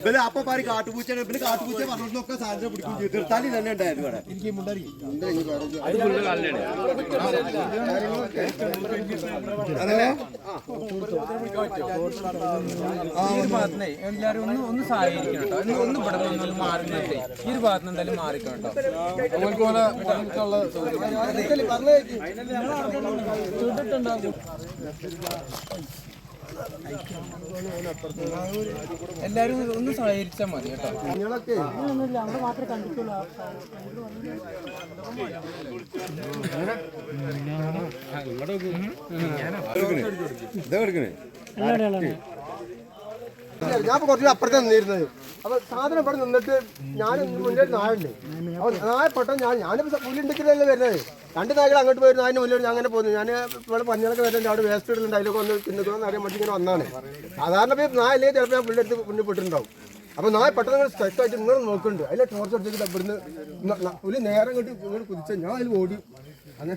ഇവർ അപ്പൊ പാരി കാട്ടുപൂച്ചയാണ്. പിന്നെ കാട്ടുപൂച്ച പറഞ്ഞൊക്കെ സാധനം പിടിക്കും ചെയ്തു. തീർത്താലി തന്നെ ഉണ്ടായിരുന്നു ഇവിടെ. എല്ലാവരും ഒന്ന് ഒന്ന് സഹായിക്കണം കേട്ടോ. ഒന്ന് ഇവിടെ നിന്ന് ഒന്ന് മാറി നിന്നേ. ഈ ഒരു ഭാഗത്ത് നിന്ന് എന്തായാലും മാറിക്കണം കേട്ടോ. എല്ലാവരും ഒന്ന് സഹകരിച്ചാൽ മതി കേട്ടോ. ഇതാ എടുക്കണേ ഞാൻ ഇപ്പൊ കുറച്ച് അപ്പുറത്ത് നിന്നിരുന്നത്. അപ്പൊ സാധനം ഇവിടെ നിന്നിട്ട് ഞാൻ മുന്നേ ഒരു നായുണ്ട് അപ്പൊ നായ പെട്ടെന്ന് ഞാൻ ഞാനിപ്പോ പുല്ലുണ്ടെങ്കിലല്ലേ വരുന്നത്? രണ്ട് നായകൾ അങ്ങോട്ട് പോയിരുന്നു അതിന് മുന്നിൽ ഞാൻ അങ്ങനെ പോകുന്നു. ഞാൻ ഇവിടെ പഞ്ഞളൊക്കെ വരുന്നുണ്ട്. അവിടെ വേസ്റ്റ് ഇടുന്നുണ്ട് അതിലൊക്കെ ഒന്ന് തിന്നിക്കണമെന്ന് അറിയാൻ വേണ്ടി ഇങ്ങനെ വന്നാണ് സാധാരണ പേര് നായ അല്ലെങ്കിൽ ചിലപ്പോൾ ഞാൻ പുല്ലെടുത്ത് മുന്നിൽ പെട്ടിട്ടുണ്ടാവും. അപ്പൊ നായ പെട്ടെന്ന് ഇങ്ങനെ സ്ട്രെച്ച് ആയിട്ട് ഇങ്ങനെ നോക്കുന്നുണ്ട്. അതിലെ ടോർച്ച് അടിച്ചിട്ട് ഇവിടുന്ന് പുല്ല് നേരെ ഇങ്ങോട്ട് ഇങ്ങോട്ട് കുതിച്ച ഞാൻ അതിൽ ഓടി. അങ്ങനെ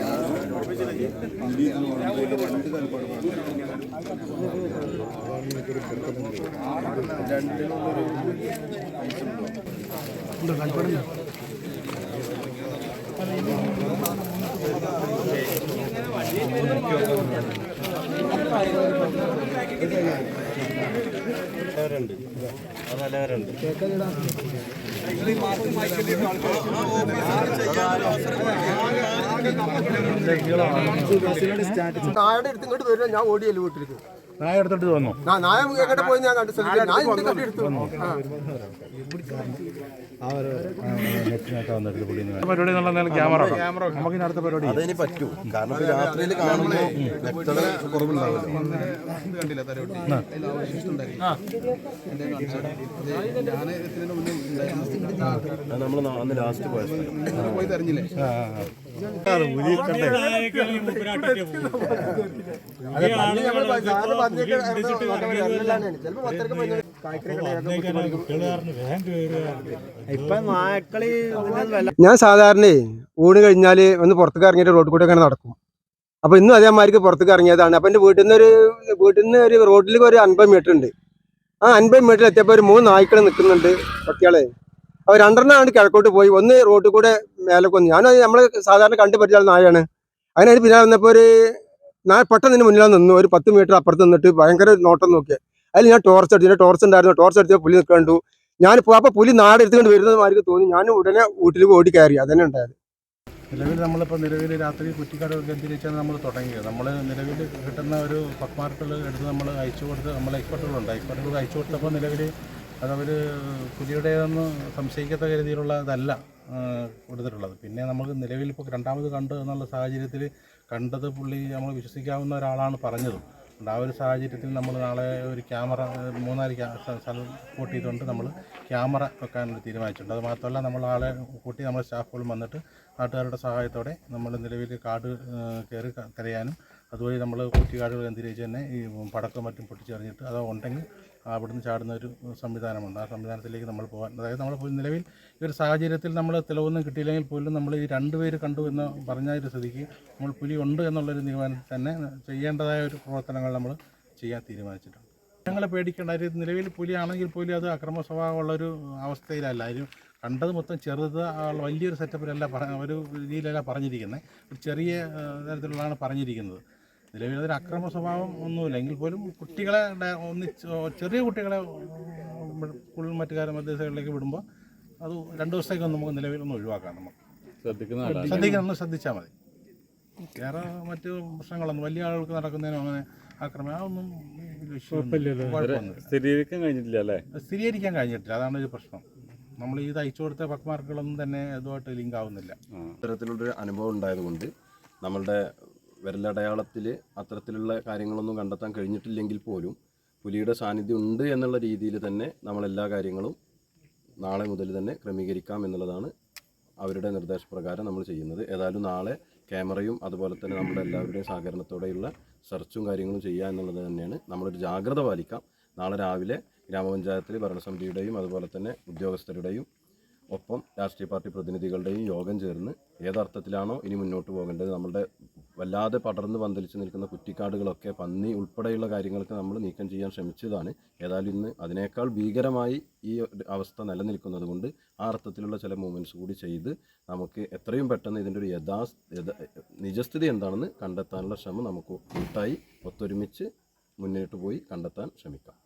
ഞാൻ അറ്റാക്ക് ഉണ്ടായത് നായയുടെ അടുത്ത് ഇങ്ങോട്ട് വരുന്നത് ഞാൻ ഓടിയല്ലേ വീട്ടിലേക്ക്. നായ എടുത്തിട്ട് വന്നു. നായ എങ്ങോട്ട് പോയി ഞാൻ കണ്ടു. ഞാൻ കണ്ടി എടുത്തു. പരിപാടി എന്നുള്ള ക്യാമറ നമുക്ക് ഇനി അടുത്ത പരിപാടി അതിന് പറ്റൂ. കാരണം രാത്രിയിൽ കാണുമ്പോൾ വ്യക്തത കുറവുണ്ടാവില്ല. നമ്മൾ അന്ന് ലാസ്റ്റ് പോയ സ്ഥലം. അതെ, പന്നി പന്നി ഞാൻ സാധാരണ ഊണ് കഴിഞ്ഞാൽ ഒന്ന് പുറത്തേക്ക് ഇറങ്ങിയിട്ട് റോഡ് കൂടെ അങ്ങനെ നടക്കും. അപ്പൊ ഇന്നും അതേമാതിരിക്ക് പുറത്തേക്ക് ഇറങ്ങിയതാണ്. അപ്പൊ എന്റെ വീട്ടിൽ നിന്ന് ഒരു വീട്ടിൽ നിന്ന് ഒരു റോഡിലേക്ക് ഒരു അൻപത് മീറ്റർ ഉണ്ട്. ആ അൻപത് മീറ്ററിൽ എത്തിയപ്പോൾ ഒരു മൂന്ന് നായ്ക്കൾ നിൽക്കുന്നുണ്ട് പട്ടികളെ. അവർ രണ്ടെണ്ണം ആണ് കിഴക്കോട്ട് പോയി. ഒന്ന് റോഡിൽ കൂടെ മേലെ കൊന്നു ഞാൻ നമ്മൾ സാധാരണ കണ്ടു പറ്റിയ നായാണ്. അങ്ങനെ അതിന് പിന്നാലെ വന്നപ്പോൾ ഒരു നായ പെട്ടെന്ന് ഇതിന് മുന്നിലാണ് നിന്നു. ഒരു പത്ത് മീറ്റർ അപ്പുറത്ത് നിന്നിട്ട് ഭയങ്കര നോട്ടം നോക്കിയത് അതിൽ ഞാൻ ടോർച്ച് അടിച്ചു. ടോർച്ച് ഉണ്ടായിരുന്നു. ടോർച്ച് അടിച്ച പുലി നിൽക്കണ്ടു ഞാൻ അപ്പോൾ പുലി നാട് എടുത്തുകൊണ്ട് വരുന്നത് മാതിരി തോന്നി. ഞാൻ ഉടനെ വീട്ടിലേക്ക് ഓടി കയറി. അതന്നെ ഉണ്ടായത്. നിലവിൽ നമ്മളിപ്പോൾ നിലവിൽ രാത്രി കുറ്റിക്കാട് കേന്ദ്രീകരിച്ചാണ് നമ്മൾ തുടങ്ങിയത്. നമ്മൾ നിലവിൽ കിട്ടുന്ന ഒരു പക്മാർക്കുകൾ എടുത്ത് നമ്മൾ അയച്ചു കൊടുത്ത് നമ്മൾ എക്സ്പെർട്ടുകളുണ്ട് എക്സ്പെർട്ടുകൾ അയച്ചു കൊടുത്തപ്പോൾ നിലവിൽ അതവർ പുലിയുടേതെന്ന് സംശയിക്കത്തക്ക രീതിയിലുള്ളതല്ല കൊടുത്തിട്ടുള്ളത്. പിന്നെ നമുക്ക് നിലവിൽ ഇപ്പോൾ രണ്ടാമത് കണ്ടു എന്നുള്ള സാഹചര്യത്തിൽ കണ്ടത് പുള്ളി നമ്മൾ വിശ്വസിക്കാവുന്ന ഒരാളാണ് പറഞ്ഞത്. അതുകൊണ്ട് ആ ഒരു സാഹചര്യത്തിൽ നമ്മൾ നാളെ ഒരു ക്യാമറ മൂന്നാൽ സ്ഥലം ചെയ്തുകൊണ്ട് നമ്മൾ ക്യാമറ വെക്കാൻ തീരുമാനിച്ചിട്ടുണ്ട്. അത് മാത്രമല്ല നമ്മൾ ആളെ കൂട്ടി നമ്മൾ സ്റ്റാഫുകളും വന്നിട്ട് നാട്ടുകാരുടെ സഹായത്തോടെ നമ്മൾ നിലവിൽ കാട് കയറി തിരയാനും അതുവഴി നമ്മൾ കുറ്റിക്കാടുകൾ കേന്ദ്രീകരിച്ച് തന്നെ ഈ പടക്കം മറ്റും പൊട്ടിച്ചെറിഞ്ഞിട്ട് അത് ഉണ്ടെങ്കിൽ അവിടുന്ന് ചാടുന്ന ഒരു സംവിധാനമുണ്ട്. ആ സംവിധാനത്തിലേക്ക് നമ്മൾ പോകാൻ അതായത് നമ്മൾ നിലവിൽ ഒരു സാഹചര്യത്തിൽ നമ്മൾ തെളിവൊന്നും കിട്ടിയില്ലെങ്കിൽ പോലും നമ്മൾ ഈ രണ്ടുപേര് കണ്ടു എന്ന് പറഞ്ഞ ഒരു സ്ഥിതിക്ക് നമ്മൾ പുലി ഉണ്ട് എന്നുള്ളൊരു തീരുമാനത്തിൽ തന്നെ ചെയ്യേണ്ടതായ ഒരു പ്രവർത്തനങ്ങൾ നമ്മൾ ചെയ്യാൻ തീരുമാനിച്ചിട്ടുണ്ട്. ഞങ്ങളെ പേടിക്കേണ്ട ഒരു നിലവിൽ പുലിയാണെങ്കിൽ പോലും അത് അക്രമ സ്വഭാവമുള്ളൊരു അവസ്ഥയിലല്ല. അതിന് കണ്ടത് മൊത്തം ചെറുത് വലിയൊരു സെറ്റപ്പിലല്ല ഒരു രീതിയിലല്ല പറഞ്ഞിരിക്കുന്നത് ഒരു ചെറിയ തരത്തിലുള്ളതാണ് പറഞ്ഞിരിക്കുന്നത്. നിലവിൽ അതൊരു അക്രമ സ്വഭാവം ഒന്നുമില്ല. എങ്കിൽ പോലും കുട്ടികളെ ഒന്നിച്ച് ചെറിയ കുട്ടികളെ സ്കൂളിൽ മറ്റു കാര്യ മധ്യസ്ഥകളിലേക്ക് വിടുമ്പോൾ അത് രണ്ടു ദിവസത്തേക്ക് നമുക്ക് നിലവിൽ ഒന്ന് ഒഴിവാക്കാം നമുക്ക്. ശ്രദ്ധിക്കണം ഒന്ന് ശ്രദ്ധിച്ചാൽ മതി. വേറെ മറ്റ് പ്രശ്നങ്ങളൊന്നും വലിയ ആളുകൾക്ക് നടക്കുന്നതിനോ അങ്ങനെ ആക്രമണം അതൊന്നും സ്ഥിരീകരിക്കാൻ കഴിഞ്ഞിട്ടില്ല അല്ലേ? സ്ഥിരീകരിക്കാൻ കഴിഞ്ഞിട്ടില്ല. അതാണ് ഒരു പ്രശ്നം. നമ്മൾ ഈ തയ്ച്ചു കൊടുത്ത പക്മാർക്കുകളൊന്നും തന്നെ ഇതുമായിട്ട് ലിങ്ക് ആവുന്നില്ല. ഇത്തരത്തിലുള്ളൊരു അനുഭവം ഉണ്ടായതുകൊണ്ട് നമ്മളുടെ വിരലടയാളത്തിൽ അത്തരത്തിലുള്ള കാര്യങ്ങളൊന്നും കണ്ടെത്താൻ കഴിഞ്ഞിട്ടില്ലെങ്കിൽ പോലും പുലിയുടെ സാന്നിധ്യം ഉണ്ട് എന്നുള്ള രീതിയിൽ തന്നെ നമ്മൾ എല്ലാ കാര്യങ്ങളും നാളെ മുതൽ തന്നെ ക്രമീകരിക്കാം എന്നുള്ളതാണ് അവരുടെ നിർദ്ദേശപ്രകാരം നമ്മൾ ചെയ്യുന്നത്. ഏതായാലും നാളെ ക്യാമറയും അതുപോലെ തന്നെ നമ്മുടെ എല്ലാവരുടെയും സഹകരണത്തോടെയുള്ള സെർച്ചും കാര്യങ്ങളും ചെയ്യുക എന്നുള്ളത് തന്നെയാണ്. നമ്മളൊരു ജാഗ്രത പാലിക്കാം. നാളെ രാവിലെ ഗ്രാമപഞ്ചായത്തിൽ ഭരണസമിതിയുടെയും അതുപോലെ തന്നെ ഉദ്യോഗസ്ഥരുടെയും ഒപ്പം രാഷ്ട്രീയ പാർട്ടി പ്രതിനിധികളുടെയും യോഗം ചേർന്ന് ഏതർത്ഥത്തിലാണോ ഇനി മുന്നോട്ട് പോകേണ്ടത് നമ്മളുടെ വല്ലാതെ പടർന്ന് പന്തലിച്ച് നിൽക്കുന്ന കുറ്റിക്കാടുകളൊക്കെ പന്നി ഉൾപ്പെടെയുള്ള കാര്യങ്ങളൊക്കെ നമ്മൾ നീക്കം ചെയ്യാൻ ശ്രമിച്ചതാണ്. ഏതായാലും ഇന്ന് അതിനേക്കാൾ ഭീകരമായി ഈ അവസ്ഥ നിലനിൽക്കുന്നത് കൊണ്ട് ആ അർത്ഥത്തിലുള്ള ചില മൂവ്മെന്റ്സ് കൂടി ചെയ്ത് നമുക്ക് എത്രയും പെട്ടെന്ന് ഇതിന്റെ ഒരു യഥാ- നിജസ്ഥിതി എന്താണെന്ന് കണ്ടെത്താനുള്ള ശ്രമം നമുക്ക് കൂട്ടായി ഒത്തൊരുമിച്ച് മുന്നോട്ട് പോയി കണ്ടെത്താൻ ശ്രമിക്കാം.